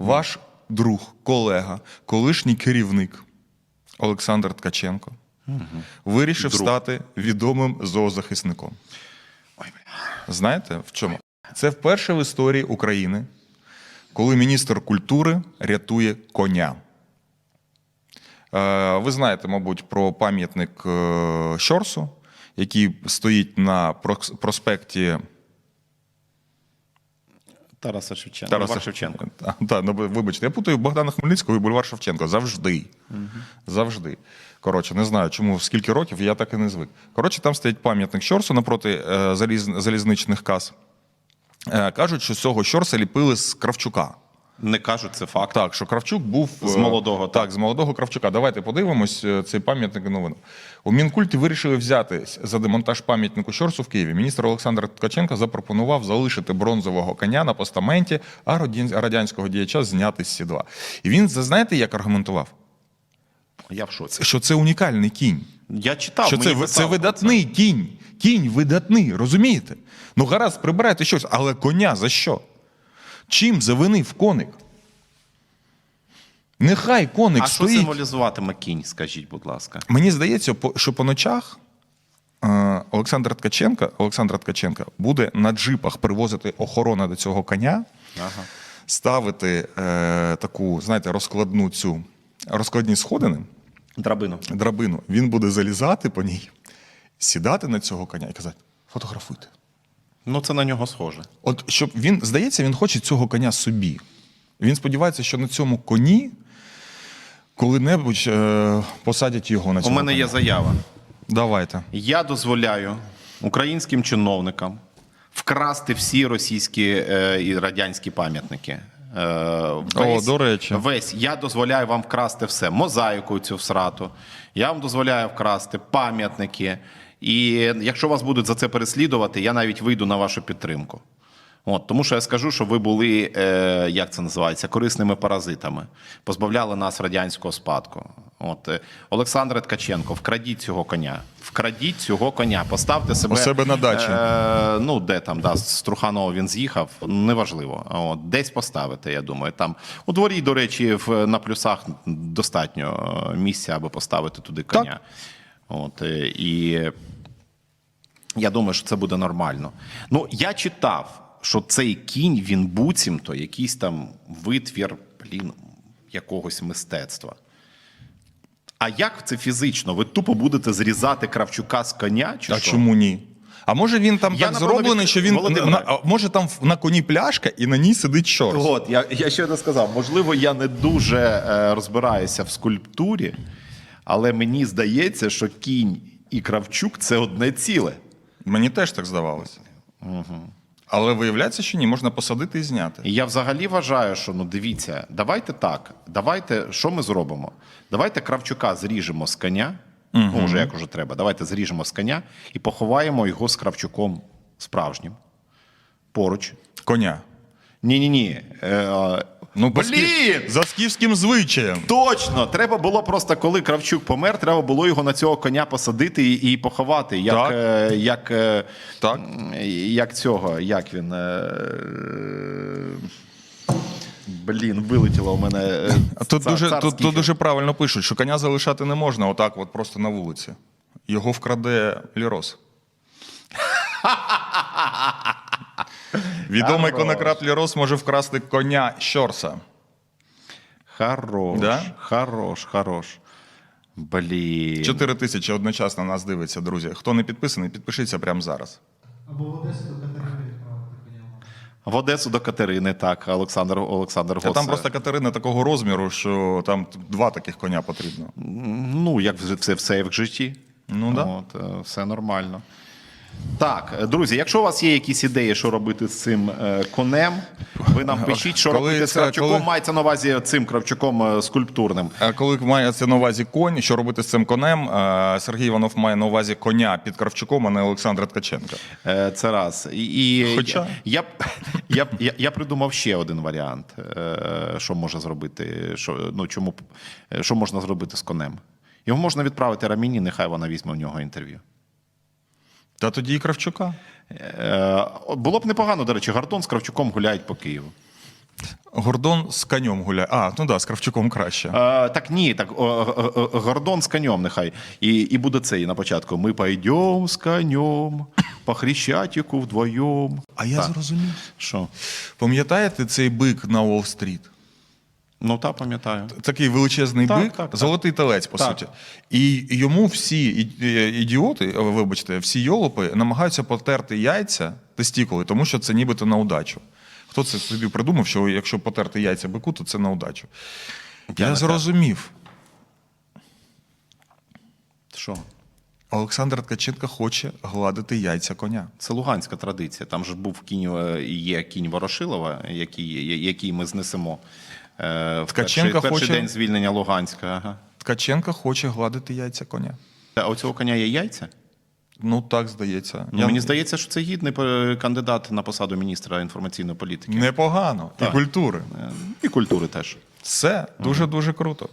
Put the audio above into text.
ваш друг, колега, колишній керівник Олександр Ткаченко вирішив Друг. стати відомим зоозахисником. Ой. Знаєте в чому? Це вперше в історії України, коли міністр культури рятує коня. Е, Ви знаєте, мабуть, про пам'ятник е, Щорсу, який стоїть на прос- проспекті Тараса Шевченка. Тараса Бульвар Шевченко. Так, та, ну, вибачте, я путаю Богдана Хмельницького і бульвар Шевченко. Завжди. Завжди. Коротше, не знаю, чому скільки років, я так і не звик. Коротше, там стоїть пам'ятник Щорсу напроти е, заліз, залізничних кас. Е, кажуть, що з цього Щорса ліпили з Кравчука. Не кажуть, це факт. Так, що Кравчук був З е, молодого, Так, так. з молодого Кравчука. Давайте подивимось е, цей пам'ятник новину. У Мінкульті вирішили взяти за демонтаж пам'ятнику Щорсу в Києві. Міністр Олександр Ткаченко запропонував залишити бронзового коня на постаменті, а радянського діяча зняти з сідла. І він, знаєте, як аргументував? Я в шоці. Що це унікальний кінь. Я читав. Що це, це видатний кінь. Кінь видатний, розумієте? Ну, гаразд, прибирайте щось, але коня за що? Чим завинив коник? Нехай коник А що стоїть. символізуватиме кінь, скажіть, будь ласка. Мені здається, що по ночах е, Олександр Ткаченко, Олександр Ткаченко буде на джипах привозити охорону до цього коня, Ага. ставити е, таку, знаєте, розкладну цю розкладні сходини, Драбину. драбину. Він буде залізати по ній, сідати на цього коня і казати: фотографуйте. Ну, це на нього схоже. От щоб він, здається, він хоче цього коня собі. Він сподівається, що на цьому коні коли-небудь е, посадять його на цьому. У мене коня. є заява. Давайте. Я дозволяю українським чиновникам вкрасти всі російські е, і радянські пам'ятники. Е, О, до речі. Весь я дозволяю вам вкрасти все. Мозаїку цю всрату. Я вам дозволяю вкрасти пам'ятники. І якщо вас будуть за це переслідувати, я навіть вийду на вашу підтримку. От, тому що я скажу, що ви були, е, як це називається, корисними паразитами, позбавляли нас радянського спадку. От, е, Олександр Ткаченко, вкрадіть цього коня. Вкрадіть цього коня, поставте себе У себе на дачі. Е, ну, де там, да, з Труханова він з'їхав, неважливо. От, десь поставити, я думаю. Там у дворі, до речі, в, на плюсах достатньо е, місця, аби поставити туди коня. От, е, і я думаю, що це буде нормально. Ну, я читав, що цей кінь, він буцімто якийсь там витвір, блін, якогось мистецтва. А як це фізично? Ви тупо будете зрізати Кравчука з коня? Чи А що? чому ні? А може він там Я, так напевно, зроблений, від- що він на, а може там на коні пляшка і на ній сидить чорт. От, я, я ще не сказав, можливо, я не дуже е, розбираюся в скульптурі, але мені здається, що кінь і Кравчук це одне ціле. Мені теж так здавалося. Але виявляється, що ні, можна посадити і зняти. І я взагалі вважаю, що ну дивіться, давайте так. Давайте, що ми зробимо? Давайте Кравчука зріжемо з коня. Ну, вже як уже треба. Давайте зріжемо з коня і поховаємо його з Кравчуком справжнім. Поруч. Коня. Ні-ні ні. Е, Ну, блін! За скіфським звичаєм. Точно, треба було просто, коли Кравчук помер, треба було його на цього коня посадити і, і поховати. Як, Так. е, як, е, Так. м, як цього, як він. Е, блін, вилетіло у мене. е, А Тут, цар- дуже, тут, тут дуже правильно пишуть, що коня залишати не можна отак, от просто на вулиці. Його вкраде Лірос. Відомий Хорош. конократ Лірос може вкрасти коня Щорса. Хорош, Да? хорош, хорош. Блін. Чотири тисячі одночасно нас дивиться, друзі. Хто не підписаний, підпишіться прямо зараз. Або в Одесу до Катерини відправити коня. В Одесу до Катерини, так, Олександр, Олександр Та Гос. там просто Катерина такого розміру, що там два таких коня потрібно. Ну, як все, все як в житті. Ну, да. От, е, все нормально. Так, друзі, якщо у вас є якісь ідеї, що робити з цим е, конем, ви нам пишіть, що Коли робити з Кравчуком, коли- мається на увазі цим Кравчуком е, скульптурним. А коли мається на увазі конь, що робити з цим конем? е, Сергій Іванов має на увазі коня під Кравчуком, а не Олександра Ткаченка. Це раз. І, Хоча- я, я, я, я придумав ще один варіант, що можна зробити, що, ну, чому, що можна зробити з конем. Його можна відправити Раміні, нехай вона візьме в нього інтерв'ю. Та тоді і Кравчука. Е, Було б непогано, до речі, Гордон з Кравчуком гуляють по Києву. Гордон з конем гуляє. А, ну да, з Кравчуком краще. Е, так ні, так о, о, о, Гордон з конем нехай. І, і буде це і на початку. Ми пойдем з конем по Хрещатику вдвоєм. А я Так. зрозумів. Що? Пам'ятаєте цей бик на Уолл-стріт? Ну так, пам'ятаю. Такий величезний Так, бик, так, так. золотий телець, по Так. суті. І йому всі ідіоти, вибачте, всі йолопи намагаються потерти яйця тестікули, тому що це нібито на удачу. Хто це собі придумав, що якщо потерти яйця бику, то це на удачу? Я, не зрозумів. Що? Олександр Ткаченко хоче гладити яйця коня. Це луганська традиція. Там же був кінь, е, є кінь Ворошилова, який, який ми знесемо е, в Ткаченко перший, перший хоче- день звільнення Луганська. Ага. Ткаченка хоче гладити яйця коня. А у цього коня є яйця? Ну так здається. Ну, Я- Мені здається, що це гідний е, кандидат на посаду міністра інформаційної політики Непогано. І культури. Е, і культури теж. Все дуже дуже круто.